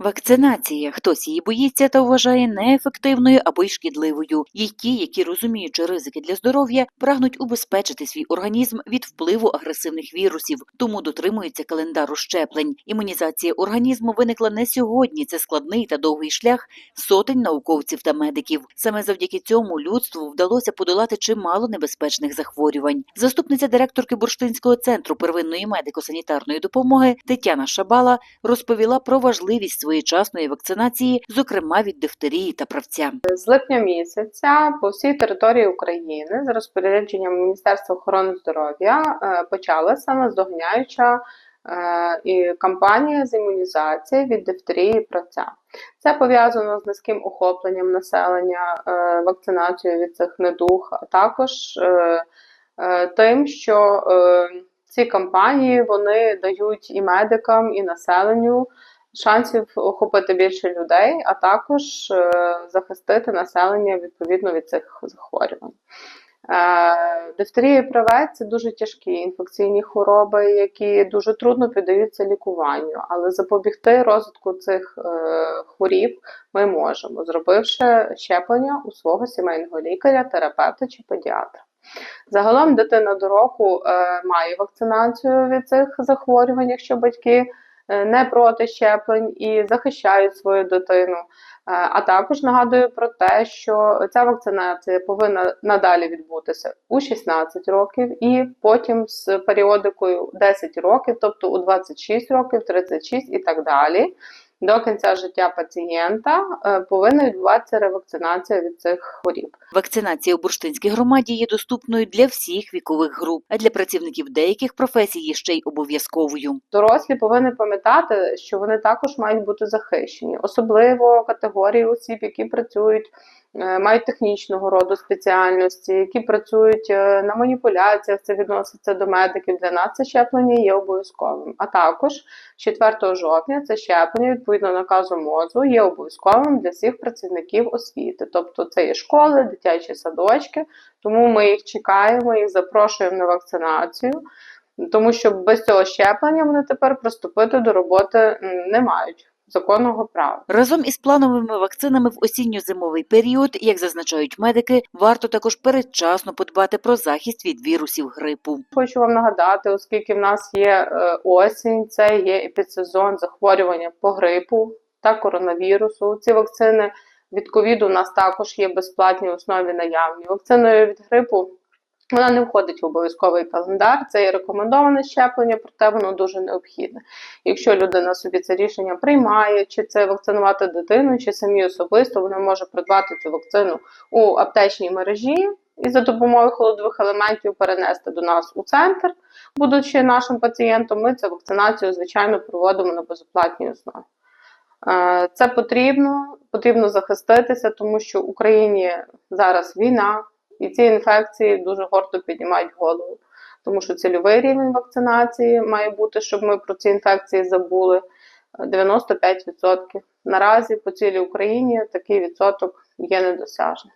Вакцинація. Хтось її боїться та вважає неефективною або й шкідливою. Є ті, які розуміючи ризики для здоров'я, прагнуть убезпечити свій організм від впливу агресивних вірусів, тому дотримуються календару щеплень. Імунізація організму виникла не сьогодні. Це складний та довгий шлях сотень науковців та медиків. Саме завдяки цьому людству вдалося подолати чимало небезпечних захворювань. Заступниця директорки Бурштинського центру первинної медико-санітарної допомоги Тетяна Шабала розповіла про важливість своєчасної вакцинації, зокрема від дифтерії та правця. З липня місяця по всій території України з розпорядженням Міністерства охорони здоров'я е, почалася наздоганяюча е, і кампанія з імунізації від дифтерії правця. Це пов'язано з низьким охопленням населення, е, вакцинацією від цих недуг, а також е, тим, що ці кампанії вони дають і медикам, і населенню шансів охопити більше людей, а також е, захистити населення відповідно від цих захворювань. Е, Дифтерія і правець це дуже тяжкі інфекційні хвороби, які дуже трудно піддаються лікуванню, але запобігти розвитку цих е, хворіб ми можемо, зробивши щеплення у свого сімейного лікаря, терапевта чи педіатра. Загалом дитина до року має вакцинацію від цих захворювань, якщо батьки не проти щеплень і захищають свою дитину. Е, А також нагадую про те, що ця вакцинація повинна надалі відбутися у 16 років і потім з періодикою 10 років, тобто у 26 років, 36 і так далі. До кінця життя пацієнта е, повинна відбуватися ревакцинація від цих хворіб. Вакцинація у бурштинській громаді є доступною для всіх вікових груп, а для працівників деяких професій є ще й обов'язковою. Дорослі повинні пам'ятати, що вони також мають бути захищені, особливо категорії осіб, які працюють, мають технічного роду спеціальності, які працюють е, на маніпуляціях. Це відноситься до медиків. Для нас це щеплення є обов'язковим. А також 4 жовтня це щеплення відповідно наказу МОЗу є обов'язковим для всіх працівників освіти, тобто це є школи, дитячі садочки. Тому ми їх чекаємо, їх запрошуємо на вакцинацію. Тому що без цього щеплення вони тепер приступити до роботи не мають законного права. Разом із плановими вакцинами в осінньо-зимовий період, як зазначають медики, варто також передчасно подбати про захист від вірусів грипу. Хочу вам нагадати, оскільки в нас є е, осінь, це є епідсезон захворювання по грипу та коронавірусу. Ці вакцини від ковіду у нас також є безплатні в основі наявні. Вакциною від грипу вона не входить в обов'язковий календар, це є рекомендоване щеплення, проте воно дуже необхідне. Якщо людина собі це рішення приймає, чи це вакцинувати дитину, чи самі особисто, вона може придбати цю вакцину у аптечній мережі і за допомогою холодових елементів перенести до нас у центр, будучи нашим пацієнтом, ми цю вакцинацію, звичайно, проводимо на безоплатній основі. Е, Це потрібно, потрібно захиститися, тому що в Україні зараз війна, і ці інфекції дуже гордо піднімають голову. Тому що цільовий рівень вакцинації має бути, щоб ми про ці інфекції забули. е, 95%. Наразі по цілій Україні такий відсоток є недосяжний.